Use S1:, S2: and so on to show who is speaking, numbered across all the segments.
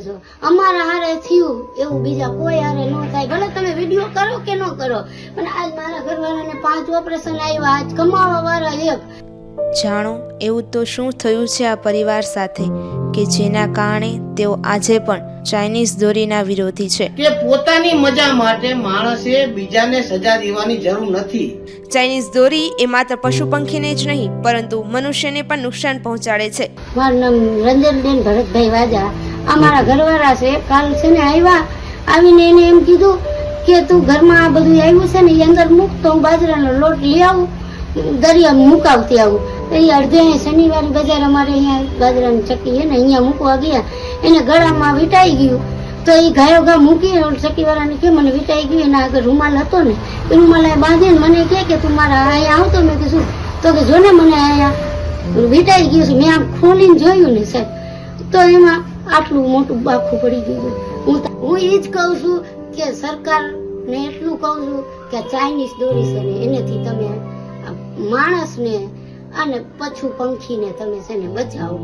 S1: સમજો છો અમારા હારે થયું એવું બીજા કોઈ હારે ન થાય. ભલે તમે વીડિયો કરો કે ન કરો પણ આજ મારા ઘરવાળાને પાંચ ઓપરેશન આવ્યા આજ કમાવા વાળા એક.
S2: જાણો એવું તો શું થયું છે આ પરિવાર સાથે કે જેના કારણે તેઓ આજે પણ ચાઇનીઝ દોરીના વિરોધી છે?
S3: કે પોતાની મજા માટે માણસે બીજાને સજા દેવાની જરૂર નથી.
S2: ચાઇનીઝ દોરી એ માત્ર પશુ પંખીને જ નહીં પરંતુ મનુષ્યને પણ નુકસાન પહોંચાડે છે.
S1: મારું નામ રંજનબેન ભરતભાઈ વાજા. આ મારા ઘરવાળા છે, કાલ છે ને આવ્યા આવીને એને એમ કીધું કે તું ઘરમાં આ બધું આવ્યું છે ને એ અંદર મૂક તો હું બાજરાનો લોટ લઈ આવું દરિયા મુકાવતી આવું. એ અડધે શનિવારે બજાર અમારે અહીંયા બાજરાની ચક્કી ને અહીંયા મૂકવા ગયા. એને ગળામાં વીંટાઈ ગયું. તો એ ગાયો ગા મૂકી ચક્કીવાળાને કે મને વીંટાઈ ગયું, એના આગળ રૂમાલ હતો ને એ રૂમાલ બાંધીને મને કહે કે તું મારા અહીંયા આવતો. મેં કીધું, તો કે જો ને મને અહીંયા વીટાઈ ગયું છે, મેં આમ ખોલીને જોયું ને સાહેબ. તો એમાં આટલું મોટું બાખું પડી ગયું હું હું એ જ કહું છું કે સરકારને એટલું કહું છું કે ચાઇનીઝ દોરી છે ને એનેથી તમે માણસને અને પશુ પંખીને તમે છે ને બચાવો.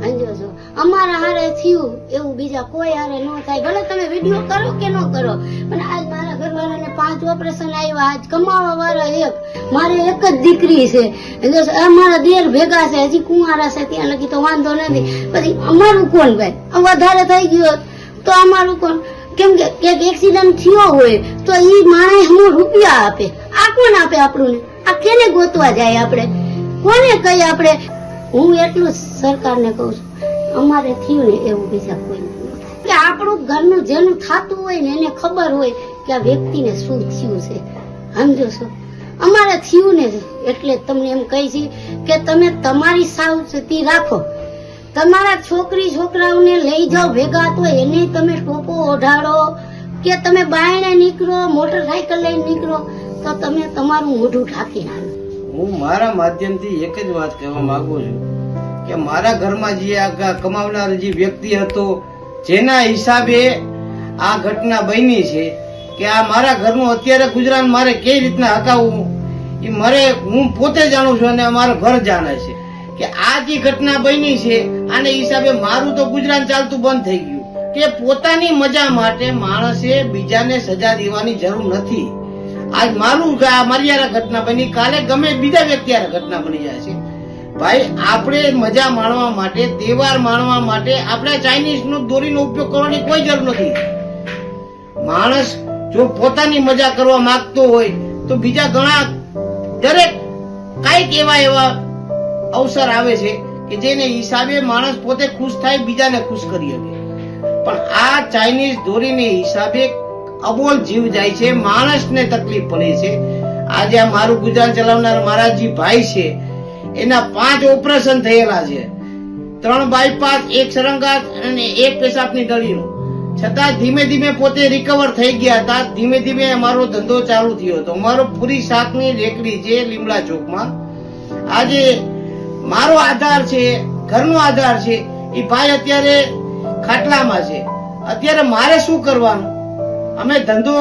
S1: સમજો અમારા હારે થયું, એવું બીજા કોઈ હારે ન થાય. ભલે તમે વીડિયો કરો કે ન કરો, પણ મારા ઘરવાળાને પાંચ ઓપરેશન આવ્યા, આજ કમાવા વાળા એક. મારે એક જ દીકરી છે. અમારા દેર ભેગા છે, હજી કુંવારા છે, ત્યાં લગી તો વાંધો નથી. પછી અમારું કોણ ભાઈ? વધારે થઈ ગયો તો અમારું કોણ? કેમ કે એક એક્સિડન્ટ થયો હોય તો એ માણે હું રૂપિયા આપે. આ કોણ આપે આપણું આ કેને ગોતવા જાય આપણે? કોને કહીએ આપણે? હું એટલું સરકારને કહું છું. અમારે થયું ને એવું બીજા કોઈ કે આપણું ઘરનું જેનું થતું હોય ને એને ખબર હોય કે આ વ્યક્તિને શું થયું છે? સમજો છો? અમારે થયું ને એટલે તમને એમ કહી છે કે તમે તમારી સાવચેતી રાખો. તમારા છોકરી છોકરાઓને લઈ જાઓ ભેગા તો એને તમે ટોપો ઓઢાડો કે તમે બાયણે નીકળો મોટરસાયકલ લઈને નીકળો, તો તમે તમારું મોઢું ઢાંકી નાખો.
S3: હું મારા માધ્યમથી એક જ વાત કહેવા માંગુ છું કે મારા ઘરમાં જે આ કમાવનાર જે વ્યક્તિ હતો, જેના હિસાબે આ ઘટના બની છે કે આ મારા ઘરનું અત્યારે ગુજરાન મારે કઈ રીતના હકાવવું એ મારે, હું પોતે જાણું છું અને અમારું ઘર જાણે છે કે આ જે ઘટના બની છે, આને હિસાબે મારું તો ગુજરાન ચાલતું બંધ થઈ ગયું. કે પોતાની મજા માટે માણસે બીજાને સજા દેવાની જરૂર નથી. આજ મારું મારી ઘટના બની. કાલે ગમે બીજા વ્યક્તિ ઘટના બની જાય છે. ભાઈ, આપણે મજા માણવા માટે, તહેવાર માણવા માટે આપણે ચાઇનીઝ નો દોરીનો ઉપયોગ કરવાની કોઈ જરૂર નથી. માણસ જો પોતાની મજા કરવા માંગતો હોય, તો બીજા ઘણા દરેક કાંઈક એવા એવા અવસર આવે છે કે જેને હિસાબે માણસ પોતે ખુશ થાય, બીજાને ખુશ કરી શકે. પણ આ ચાઇનીઝ દોરીને હિસાબે અબોલ જીવ જાય છે, માણસને તકલીફ પડે છે. આજે આ મારું ગુજરાન ચલાવનાર મારા ભાઈ છે, એના પાંચ ઓપરેશન થયેલા છે. ત્રણ બાયપાસ, એક સરંગાસ અને એક પેશાબની નળીનું છતાં ધીમે ધીમે પોતે રિકવર થઈ ગયા હતા. ધીમે ધીમે અમારો ધંધો ચાલુ થયો હતો. મારો પૂરી શાકની રેકડી છે લીમડા ચોકમાં, આજે મારો આધાર છે, ઘરનો આધાર છે, એ ભાઈ અત્યારે ખાટલામાં છે. અત્યારે મારે શું કરવાનું? અમે ધંધો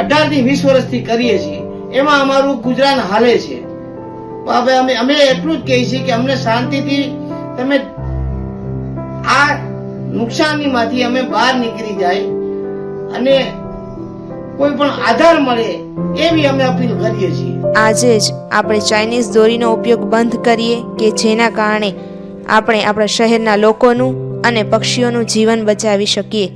S3: અઢારથી વીસ વર્ષથી કરીએ છીએ. એમાં અમારું ગુજરાન હાલે છે. હવે અમે અમે એટલું જ કહીએ છીએ કે અમને શાંતિથી તમે આ નુકસાનીમાંથી અમે બહાર નીકળી જાય અને કોઈ પણ આધાર મળે એવી અમે અપીલ કરીએ છીએ.
S2: આજે જ આપણે ચાઇનીઝ દોરીનો ઉપયોગ બંધ કરીએ કે જેના કારણે આપણે આપણા શહેરના લોકોનું અને પક્ષીઓનું જીવન બચાવી શકીએ.